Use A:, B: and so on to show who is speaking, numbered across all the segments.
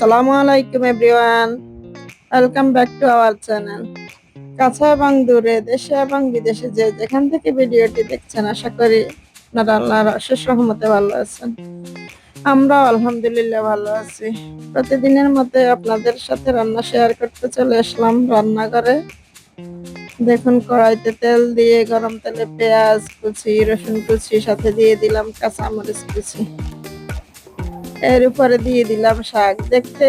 A: আসসালামু আলাইকুম everyone. Welcome back to our channel. কাছে এবং দূরে, দেশে এবং বিদেশে যে যেখান থেকে ভিডিওটি দেখছেন, আশা করি আপনারা আল্লাহর অশেষ রহমতে ভালো আছেন। আমরাও আলহামদুলিল্লাহ ভালো আছি। প্রতিদিনের মতো আপনাদের সাথে রান্না শেয়ার করতে চলে আসলাম রান্নাঘরে। দেখুন, কড়াইতে তেল দিয়ে গরম তেলে পেঁয়াজ কুচি, রসুন কুচি, সাথে দিয়ে দিলাম কাঁচামরিচ কুচি। এর উপরে দিয়ে দিলাম শাক। দেখতে,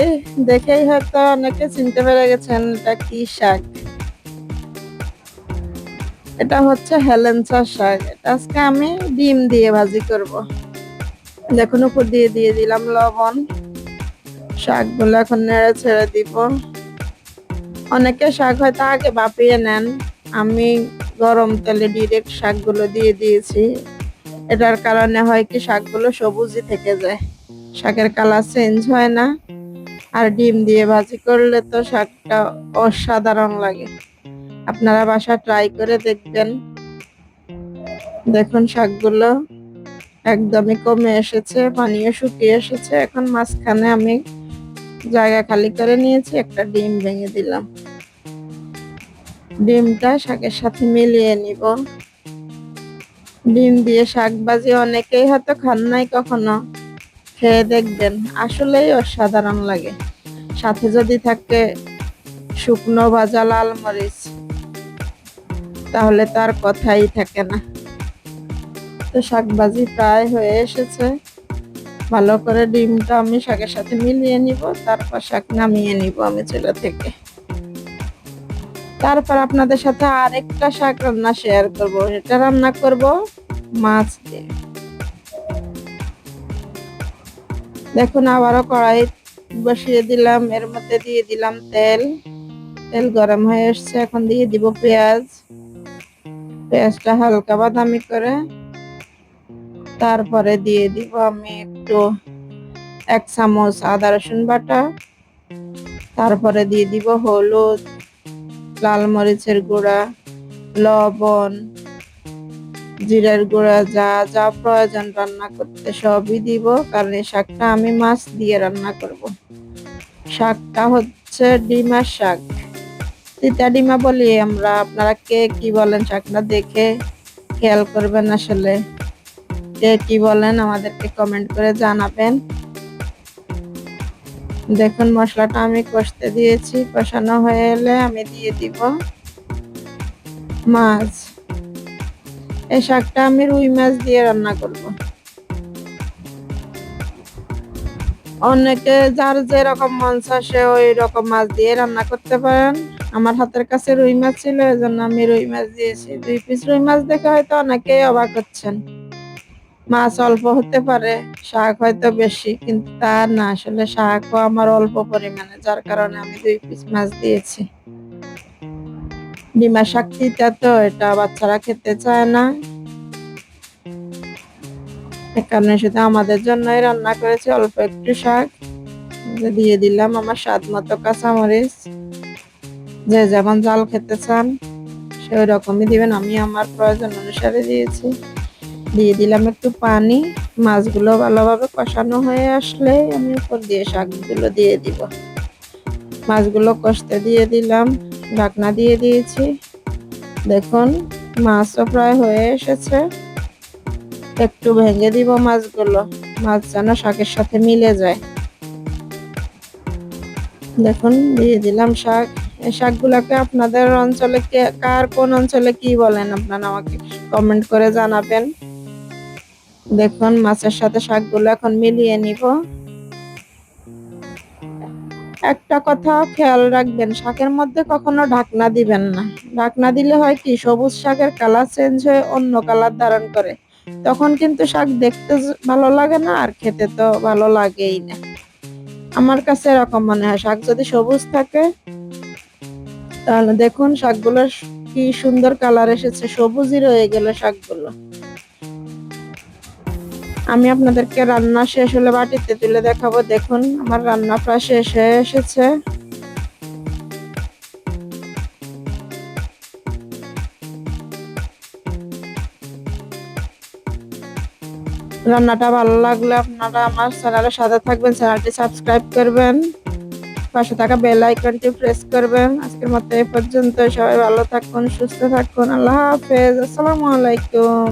A: দেখেই হয়তো অনেকে চিনতে পেরে গেছেন এটা কি শাক। এটা হচ্ছে হেলেঞ্চা শাক। এটা আজকে আমি ডিম দিয়ে ভাজি করব। দেখুন, উপর দিয়ে দিয়ে দিলাম লবণ। শাকগুলো এখন নেড়ে ছেড়ে দিব। অনেকে শাক হয়তো আগে বাপিয়ে নেন। আমি গরম তেলে ডিরেক্ট শাকগুলো দিয়ে দিয়েছি। এটার কারণে হয় কি, শাকগুলো সবুজই থেকে যায়। শাকের কালার চেঞ্জ হয় না। আর ডিম দিয়ে ভাজি করলে তো শাকটা অসাধারণ লাগে। আপনারা বাসা ট্রাই করে দেখবেন। দেখুন শাকগুলো একদমই কমে এসেছে, পানিও শুকিয়ে এসেছে। এখন মাঝখানে আমি জায়গা খালি করে নিয়েছি, একটা ডিম ভেঙে দিলাম। ডিমটা শাকের সাথে মিলিয়ে নিব। ডিম দিয়ে শাক ভাজি অনেকেই হয়তো খান নাই কখনো। খেয়ে দেখবেন, আসলেই অসাধারণ লাগে। সাথে যদি থাকে শুকনো ভাজা লাল মরিচ, তাহলে তার কথাই থাকে না। তো শাক ভাজি প্রায় হয়ে এসেছে। ভালো করে ডিমটা আমি শাকের সাথে মিলিয়ে নিব, তারপর শাক নামিয়ে নিব আমি চুলা থেকে। তারপর আপনাদের সাথে আরেকটা শাক রান্না শেয়ার করব এটা রান্না করব মাছ দিয়ে। দেখুন আবারও কড়াই বসিয়ে দিলাম। এর মধ্যে দিয়ে দিলাম তেল। তেল গরম হয়ে এসছে, এখন দিয়ে দিব পেঁয়াজ। পেঁয়াজটা হালকা বাদামি করে। তারপরে দিয়ে দিব আমি একটু, এক চামচ আদা রসুন বাটা। তারপরে দিয়ে দিব হলুদ, লাল মরিচের গুঁড়া, লবণ। জিরার গুঁড়া, যা যা প্রয়োজন রান্না করতে সবই দিব, কারণ এই শাকটা আমি মাছ দিয়ে রান্না করব। শাকটা হচ্ছে ডিমার শাক। তিতা ডিমা বলি আমরা, আপনারা কে কি বলেন শাকটা দেখে খেয়াল করবেন আসলে। কে কি বলেন আমাদেরকে কমেন্ট করে জানাবেন। দেখুন, মশলাটা আমি কষতে দিয়েছি, কষানো হয়ে এলে আমি দিয়ে দিব মাছ। এই শাকটা আমি রুই মাছ দিয়ে রান্না করব। অনেকে যার যেরকম মন সে ওই রকম মাছ দিয়ে রান্না করতে পারেন। আমার হাতের কাছে রুই মাছ ছিল, এজন্য আমি রুই মাছ দিয়েছি। দুই পিস রুই মাছ দেখে হয়তো অনেকেই অবাক হচ্ছেন। মাছ অল্প হতে পারে, শাক হয়তো বেশি, কিন্তু তা না। আসলে শাকও আমার অল্প পরিমাণে, যার কারণে আমি দুই পিস মাছ দিয়েছি। ডিমা শাক তিতা তো এটা বাচ্চারা খেতে চায় না। এখানে শুধু আমাদের জন্যই রান্না করেছি, অল্প একটু শাক। দিয়ে দিলাম আমার স্বাদ মতো কাঁচামরিচ। যে যেমন জাল খেতে চান সেই রকমই দিবেন। আমি আমার প্রয়োজন অনুসারে দিয়েছি। দিয়ে দিলাম একটু পানি। মাছগুলো ভালোভাবে কষানো হয়ে আসলে আমি উপর দিয়ে শাকগুলো দিয়ে দিব। মাছগুলো কষতে দিয়ে দিলাম। ঢাকনা দিয়ে দিয়েছি। দেখুন, মাছও প্রায় হয়ে এসেছে। একটু ভেঙে দিব মাছগুলো, মাছ যেন শাকের সাথে মিলে যায়। দেখুন, দিয়ে দিলাম শাক। এই শাকগুলোকে আপনাদের অঞ্চলে কার কোন অঞ্চলে কি বলেন আপনারা আমাকে কমেন্ট করে জানাবেন। দেখুন, মাছের সাথে শাকগুলো এখন মিলিয়ে নিব। একটা কথা খেয়াল রাখবেন, শাকের মধ্যে কখনো ঢাকনা দিবেন না। ঢাকনা দিলে হয় কি, সবুজ শাকের কালার চেঞ্জ হয়ে অন্য কালার ধারণ করে। তখন কিন্তু শাক দেখতে ভালো লাগে না আর খেতে তো ভালো লাগেই না। আমার কাছে এরকম মনে হয়, শাক যদি সবুজ থাকে, তাহলে দেখুন শাকগুলো কি সুন্দর কালার এসেছে, সবুজই রয়ে গেল শাকগুলো। আমি আপনাদেরকে রান্না শেষ হলে বাটিতে তুলে দেখাবো। দেখুন, আমার রান্না প্রায় শেষ হয়ে এসেছে। রান্নাটা ভালো লাগলে আপনারা আমার চ্যানেলের সাথে থাকবেন, চ্যানেলটি সাবস্ক্রাইব করবেন, পাশে থাকা বেল আইকনটি প্রেস করবেন। আজকের মতো এই পর্যন্ত সবাই ভালো থাকুন, সুস্থ থাকুন। আল্লাহ হাফেজ। আসসালামু আলাইকুম।